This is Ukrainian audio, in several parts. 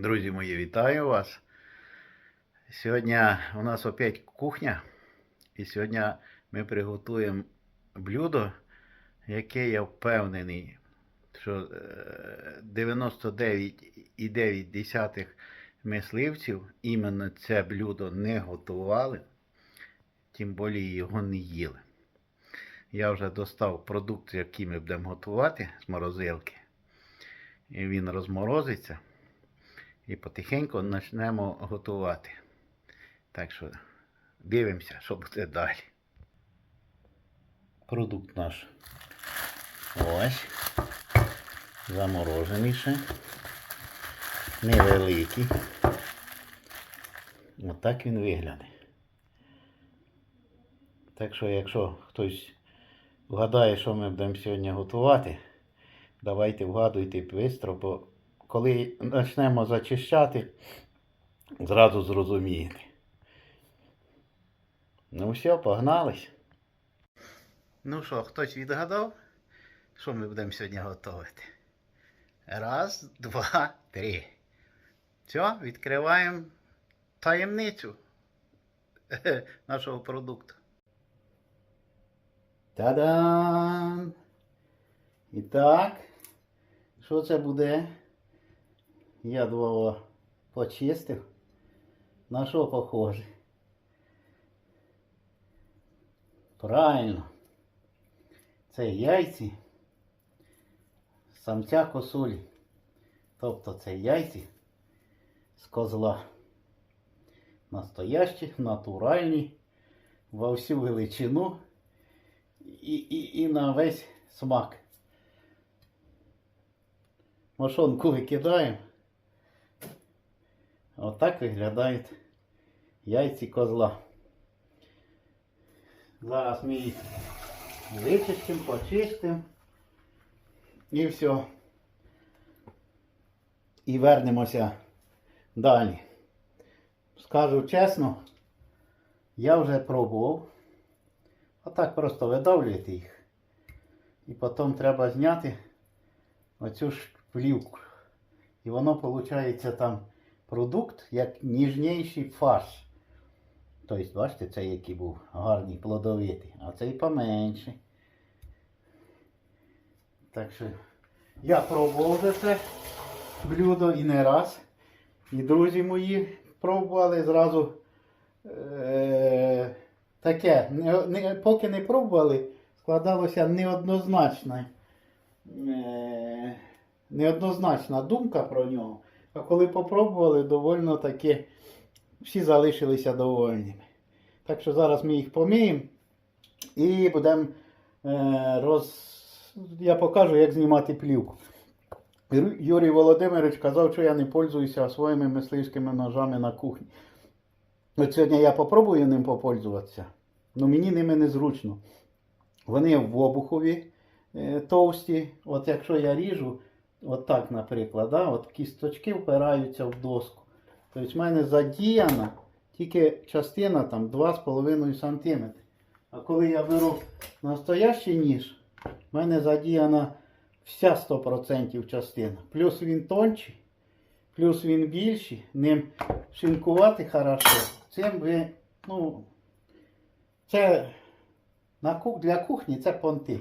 Друзі мої, вітаю вас. Сьогодні у нас опять кухня. І сьогодні ми приготуємо блюдо, яке я впевнений, що е, 99,9 мисливців іменно це блюдо не готували, тим більше його не їли. Я вже достав продукт, який ми будемо готувати з морозилки. І він розморозиться. І потихеньку почнемо готувати. Так що дивимося, що буде далі. Продукт наш. Ось. Заморожений ще. Невеликий. Отак він виглядає. Так що, якщо хтось вгадає, що ми будемо сьогодні готувати, давайте вгадуйте швидко, бо коли почнемо зачищати, зразу зрозумієте. Ну все, погнались. Ну що, хтось відгадав, що ми будемо сьогодні готувати? Раз, два, три. Все, відкриваємо таємницю нашого продукту. Та-дам! І так, що це буде? Я два почистив. На що похоже? Правильно. Це яйці самця косулі. Тобто це яйці з козла. Настоящі, натуральні, во всю величину і, і, і на весь смак. Мошонку викидаємо. Отак виглядають яйці козла. Зараз ми їх вичистимо, почистимо і все. І вернемося далі. Скажу чесно, я вже пробував. Отак просто видавлюєте їх. І потім треба зняти оцю ж плівку. І воно виходить там продукт як ніжніший фарш. Тобто, бачите, цей який був гарний, плодовитий, а цей поменший. Так що я пробував вже це блюдо і не раз. І друзі мої пробували зразу е- таке, не, не, поки не пробували, складалося неоднозначно. Е- неоднозначна думка про нього. А коли попробували, довольно таки всі залишилися довольними. Так що зараз ми їх поміємо і будемо е, роз... Я покажу, як знімати плівку. Юрій Володимирович казав, що я не пользуюся своїми мисливськими ножами на кухні. От сьогодні я попробую ним попользуватися, але мені ними незручно. Вони в обухові е, товсті. От якщо я ріжу, от так, наприклад, да, от кісточки впираються в доску. Тобто в мене задіяна тільки частина там 2,5 см. А коли я беру настоящий ніж, в мене задіяна вся 100% частина. Плюс він тонший, плюс він більший, ним шинкувати хорошо. Цим ви, ну, це на для кухні це понти.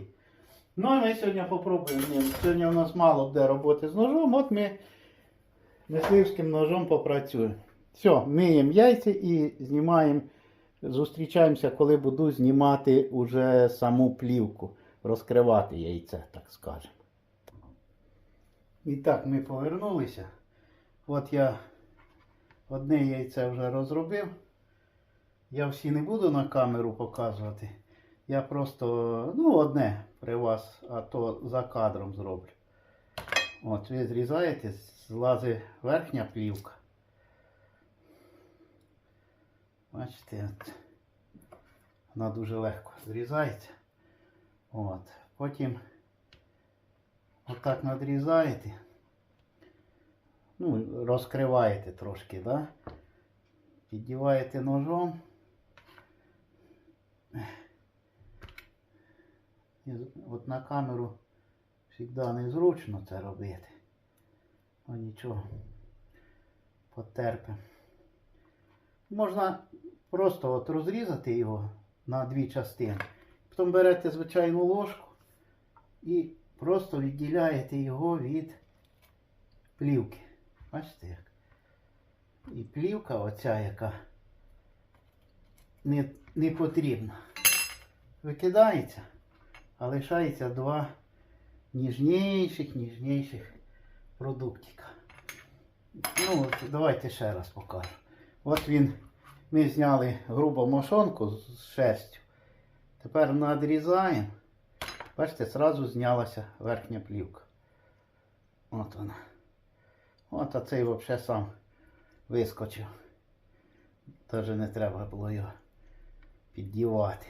Ну і ми сьогодні попробуємо. ним. Сьогодні у нас мало буде роботи з ножом, от ми мисливським ножом попрацюємо. Все, миємо яйця і знімаємо. Зустрічаємося, коли буду знімати уже саму плівку, розкривати яйце, так скажемо. І так, ми повернулися. От я одне яйце вже розробив. Я всі не буду на камеру показувати. Я просто, ну, одне при вас, а то за кадром зроблю. От, ви зрізаєте, злазить верхня плівка. Бачите, от, вона дуже легко зрізається. От. Потім отак надрізаєте. Ну, розкриваєте трошки, да? Піддіваєте ножом. І з- от на камеру завжди незручно це робити. Ну нічого. потерпимо. Можна просто от розрізати його на дві частини. Потім берете звичайну ложку і просто відділяєте його від плівки. Бачите як? І плівка оця, яка не, не потрібна. Викидається, а лишається два ніжніших, ніжніших продуктика. Ну, давайте ще раз покажу. От він, ми зняли грубо мошонку з шерстю. Тепер надрізаємо. Бачите, зразу знялася верхня плівка. От вона. От а цей взагалі сам вискочив. Теж не треба було його піддівати.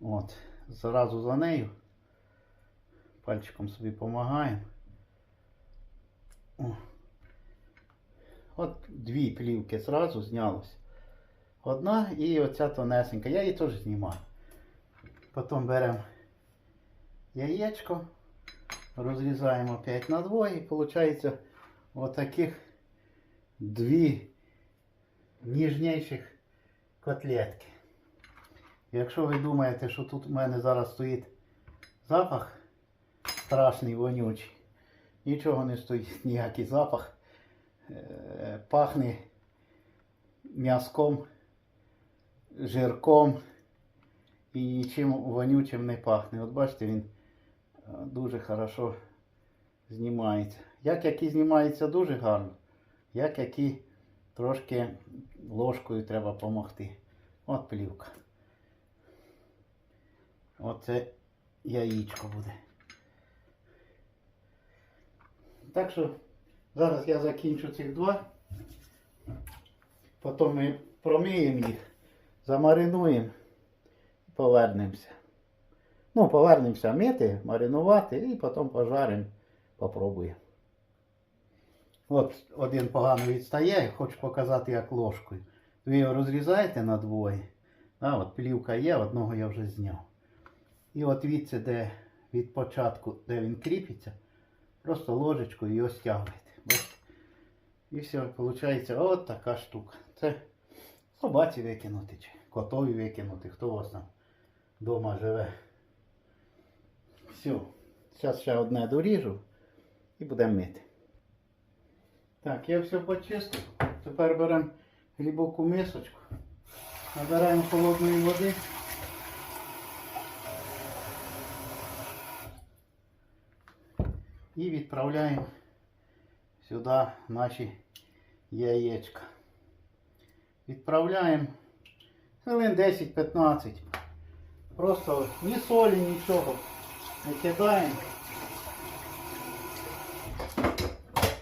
От, зразу за нею. Пальчиком собі допомагаємо. От дві плівки зразу знялось. Одна і оця тонесенька. Я її теж знімаю. Потім беремо яєчко, розрізаємо 5 на 2 і виходить отаких дві ніжніших котлетки. Якщо ви думаєте, що тут у мене зараз стоїть запах страшний, вонючий, нічого не стоїть, ніякий запах. Е, Пахне м'язком, жирком і нічим вонючим не пахне. От бачите, він е, дуже хорошо знімається. Як який знімається дуже гарно, як який трошки ложкою треба допомогти. От плівка. Оце яєчко буде. Так що зараз я закінчу цих два. Потім ми промиємо їх, замаринуємо і повернемося. Ну, повернемося мити, маринувати і потім пожаримо, попробуємо. От один погано відстає, хочу показати як ложкою. Ви його розрізаєте на двоє. А, от плівка є, одного я вже зняв. І от відси, де від початку, де він кріпиться, просто ложечкою його стягуєте. І все, виходить от така штука. Це собаці викинути чи котові викинути, хто у вас там вдома живе. Все. Зараз ще одне доріжу і будемо мити. Так, я все почистив. Тепер беремо глибоку мисочку, набираємо холодної води. І відправляємо сюди наші яєчка. Відправляємо хвилин 10-15. Просто ні солі, нічого не кидаємо.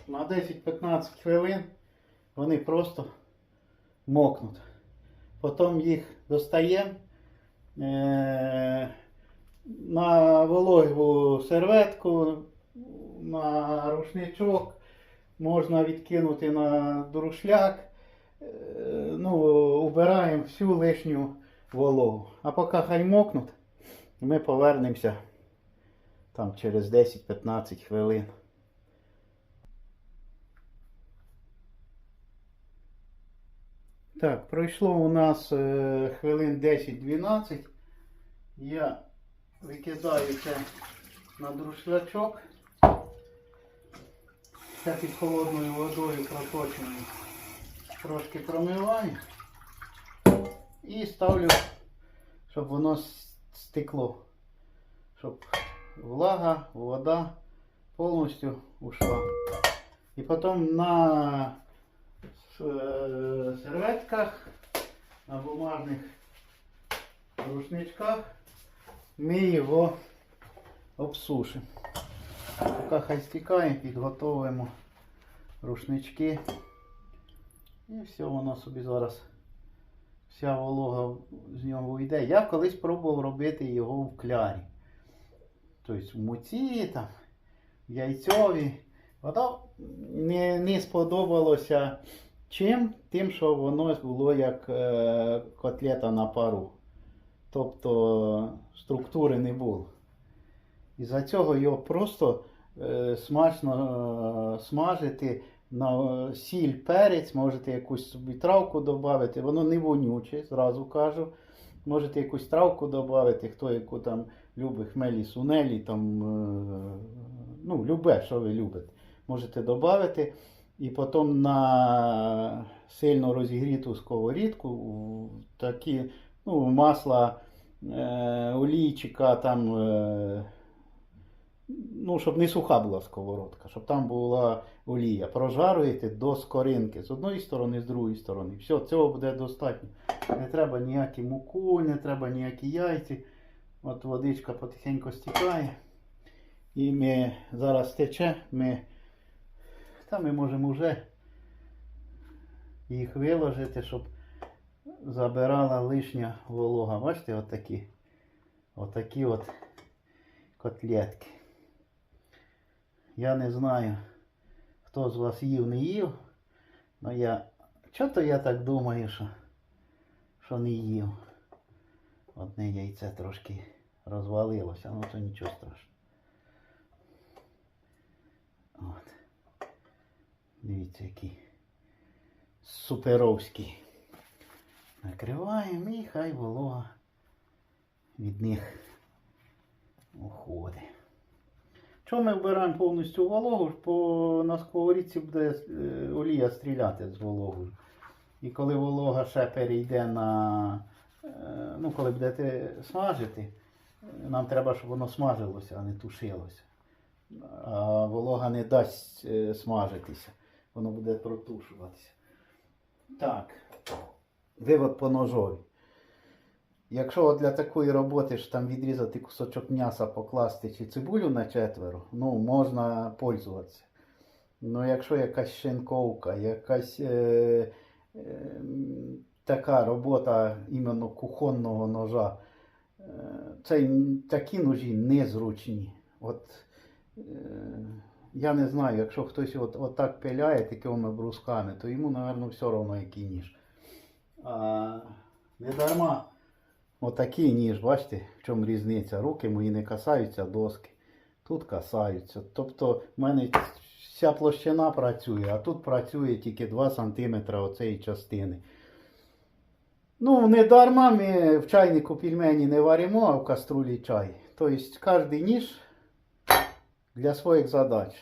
На 10-15 хвилин вони просто мокнуть. Потім їх достаємо е- на вологу серветку, на рушничок, можна відкинути на друшляк. Е, Ну, убираємо всю лишню вологу. А поки хай мокнуть, ми повернемося там через 10-15 хвилин. Так, пройшло у нас е, хвилин 10-12. Я викидаю це на друшлячок. Це під холодною водою проточеною. Трошки промиваю і ставлю, щоб воно стекло. Щоб влага, вода повністю ушла. І потім на е, серветках, на бумажних рушничках ми його обсушимо. Поки хай стікає, підготовуємо рушнички. І все, воно собі зараз вся волога з нього йде. Я колись пробував робити його в клярі. Тобто в муці, там, в яйцьові. Воно не, не сподобалося чим? Тим, що воно було як е, котлета на пару. Тобто структури не було. І за цього його просто е, смачно е, смажити на е, сіль, перець, можете якусь собі травку додати. Воно не вонюче, зразу кажу. Можете якусь травку додати, хто яку там любить хмелі, сунелі, там, е, ну, любе, що ви любите. Можете додати. І потім на сильно розігріту сковорідку такі ну, масла, е, олійчика, там, е, ну, щоб не суха була сковородка, щоб там була олія. Прожарюєте до скоринки з одної сторони, з другої сторони. Все, цього буде достатньо. Не треба ніякі муку, не треба ніякі яйці. От водичка потихеньку стікає. І ми зараз тече, ми, та ми можемо вже їх виложити, щоб забирала лишня волога. Бачите, отакі. Отакі от котлетки. Я не знаю, хто з вас їв, не їв. але я. Чого-то я так думаю, що, що не їв. Одне яйце трошки розвалилося, ну то нічого страшного. От. Дивіться, який суперовський. Накриваємо і хай волога від них уходить. Чому ми вбираємо повністю вологу? Бо на сковорідці буде е, олія стріляти з вологою. І коли волога ще перейде на. е, Ну, коли будете смажити, нам треба, щоб воно смажилося, а не тушилося. А волога не дасть е, смажитися. Воно буде протушуватися. Так. Вивод по ножові. Якщо от для такої роботи ж там відрізати кусочок м'яса, покласти чи цибулю на четверо, ну можна пользуватися. Ну якщо якась шинковка, якась е, е, така робота іменно кухонного ножа, е, це такі ножі незручні. От, е, я не знаю, якщо хтось от, от так пиляє такими брусками, то йому, напевно, все одно який ніж. А, не дарма. Отакий ніж, бачите, в чому різниця. Руки мої не касаються доски. Тут касаються. Тобто в мене вся площина працює, а тут працює тільки 2 см оцеї частини. Ну, не дарма ми в чайнику пельмені не варимо, а в каструлі чай. Тобто кожен ніж для своїх задач.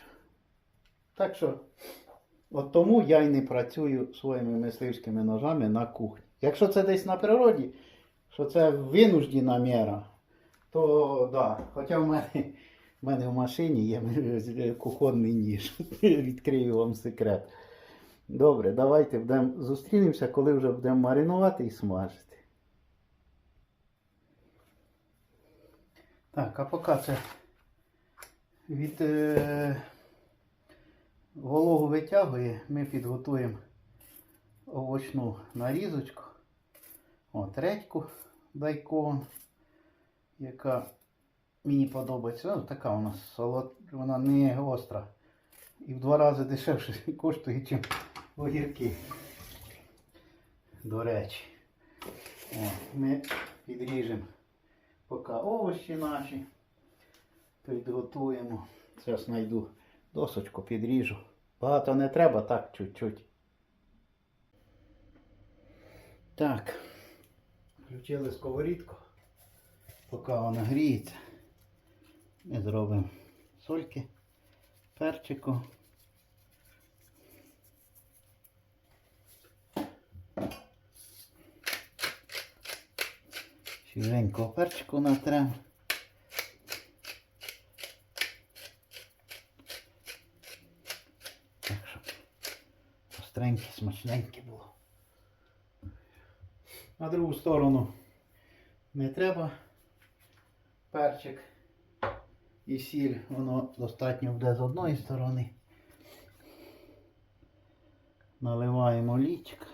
Так що, от тому я й не працюю своїми мисливськими ножами на кухні. Якщо це десь на природі, що це винуждена мера, то да. Хоча в мене, в мене в машині є кухонний ніж. Відкрию вам секрет. Добре, давайте будемо зустрінемося, коли вже будемо маринувати і смажити. Так, а поки це від е, вологу витягує, ми підготуємо овочну нарізочку. От редьку дайкон, яка мені подобається. Ну, така у нас солод, вона не гостра. І в два рази дешевше коштує, ніж огірки. До речі. О, ми підріжемо поки овочі наші. Підготуємо. Зараз знайду досочку, підріжу. Багато не треба, так чуть-чуть. Так. Включили сковорідку. Поки вона гріється. Ми зробимо сольки, перчику. Свіженького перчику натрем. Так, щоб остреньке, смачненьке було. На другу сторону не треба перчик і сіль, воно достатньо буде з одної сторони. Наливаємо лічик.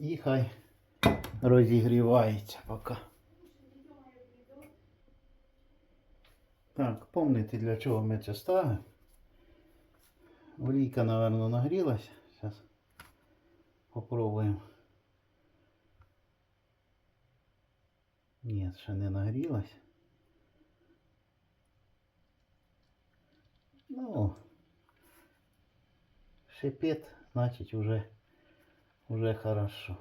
І хай розігрівається поки. Так, помните для чого ми це ставимо. Олійка, напевно, нагрілася. Зараз попробуємо. Ні, ще не нагрілась. Ну, шипит, значит уже, уже хорошо.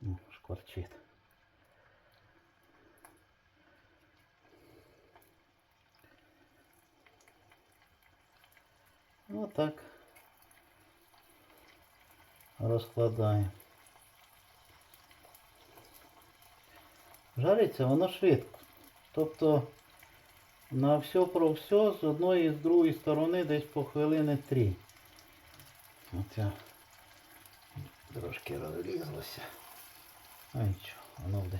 Ну, шкварчит. Ну так. Розкладаємо. Жариться воно швидко. Тобто на все про все з одної і з другої сторони десь по хвилини три. Я трошки розлізлося. А нічого, воно буде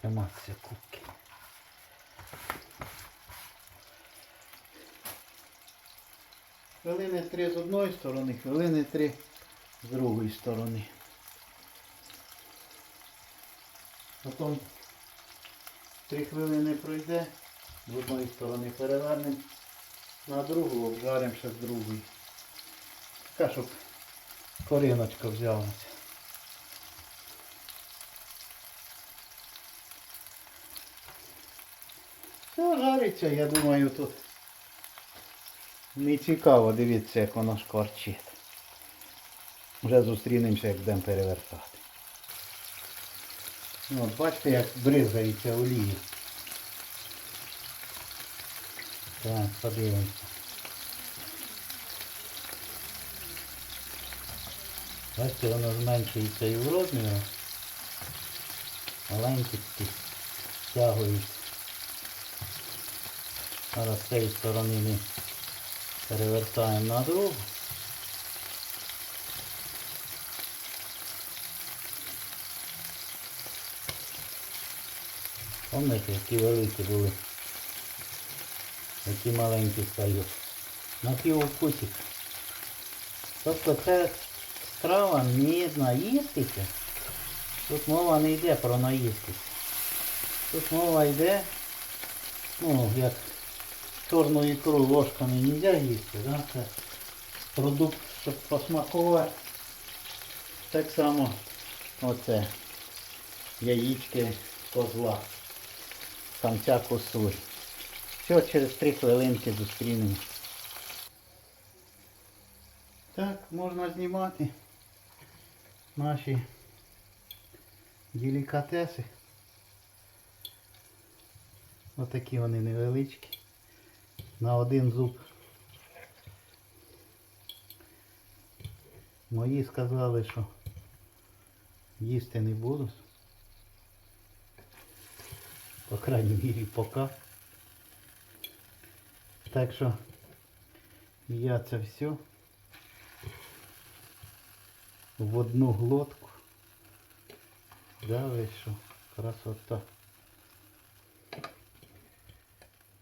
триматися кубки. Хвилини три з одної сторони, хвилини три з другої сторони. Потім три хвилини пройде, з одної сторони перевернемо на другу, обжаримо ще з другої. Така, щоб кориночка взялася. Все жариться, я думаю, тут не цікаво, дивіться, як воно шкварчить. Вже зустрінемося, як будемо перевертати. Ну, от бачите, як бризгається олія. Так, подивимося. Бачите, воно зменшується і в розмірі. Маленькі такі стягують. Зараз з цієї сторони ми перевертаємо на другу. Пам'ятаєте, які великі були, які маленькі стають. На півкусик. Тобто це страва не наїстися. Тут мова не йде про наїстися. Тут мова йде, ну, як чорну ікру ложками не можна їсти, да? це продукт, щоб посмакувати. Так само оце яєчки козла, самця косуль. Все, через три хвилинки зустрінемо. Так, можна знімати наші делікатеси. Отакі вони невеличкі. На один зуб. Мої сказали, що їсти не буду. По крайній мірі поки. Так що я це все в одну глотку. Да, ви що? Красота.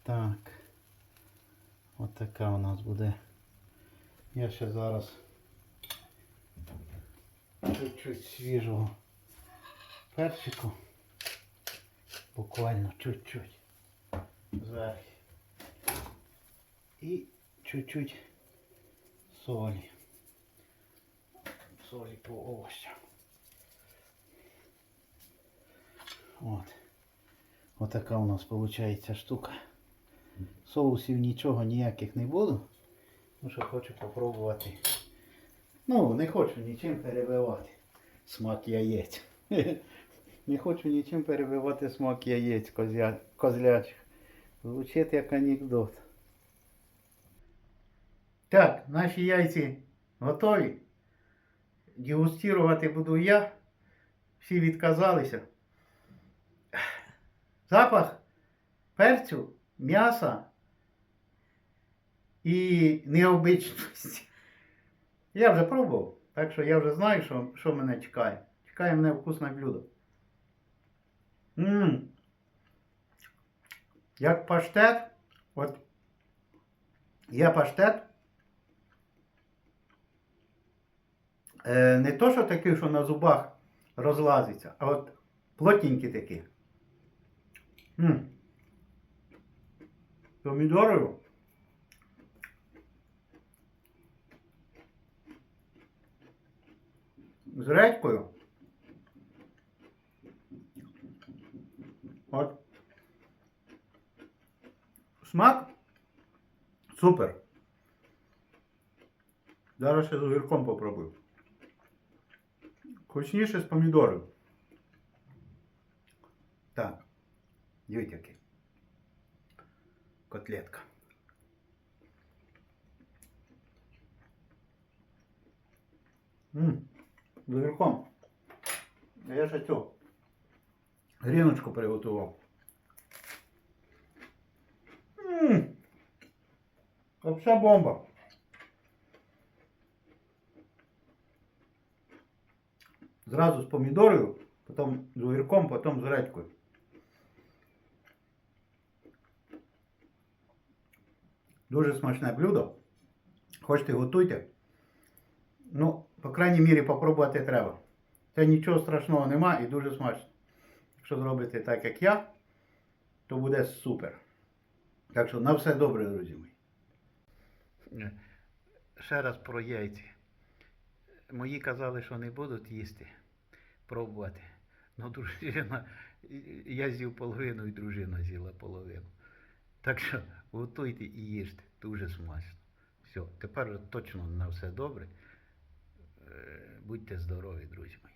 Так. От така у нас буде. Я ще зараз чуть-чуть свіжого перчику. Буквально чуть-чуть. Зверху. І чуть-чуть солі. Солі по овощам. От. Отака у нас виходить штука. Соусів нічого ніяких не буду. Ну що хочу попробувати. Ну, не хочу нічим перебивати смак яєць. Не хочу нічим перебивати смак яєць козя... козлячих. Звучить як анекдот. Так, наші яйці готові. Дегустувати буду я. Всі відказалися. Запах перцю, м'яса і необичності. Я вже пробував, так що я вже знаю, що, що мене чекає. Чекає мене вкусне блюдо. Ммм. Як паштет, от є паштет. Е, не то, що такий, що на зубах розлазиться, а от плотненькі такі. М. Помідорою. З редькою. От. Смак Супер. Зараз ще з огірком попробую. Вкусніше з помідорів. Так. Дивіться який. Котлетка. Ммм, з огірком. Я ще цю гріночку приготував. Вообще бомба. Зразу з помідорою, потім з огірком, потім з редькою. Дуже смачне блюдо. Хочете готуйте. Ну, по крайній мірі, попробувати треба. Це нічого страшного нема і дуже смачно. Якщо зробите так, як я, то буде супер. Так що на все добре, друзі мої. Ще раз про яйці. Мої казали, що не будуть їсти, пробувати. Ну, дружина, я з'їв половину і дружина з'їла половину. Так що готуйте і їжте. Дуже смачно. Все, тепер точно на все добре. Е, Будьте здорові, друзі мої.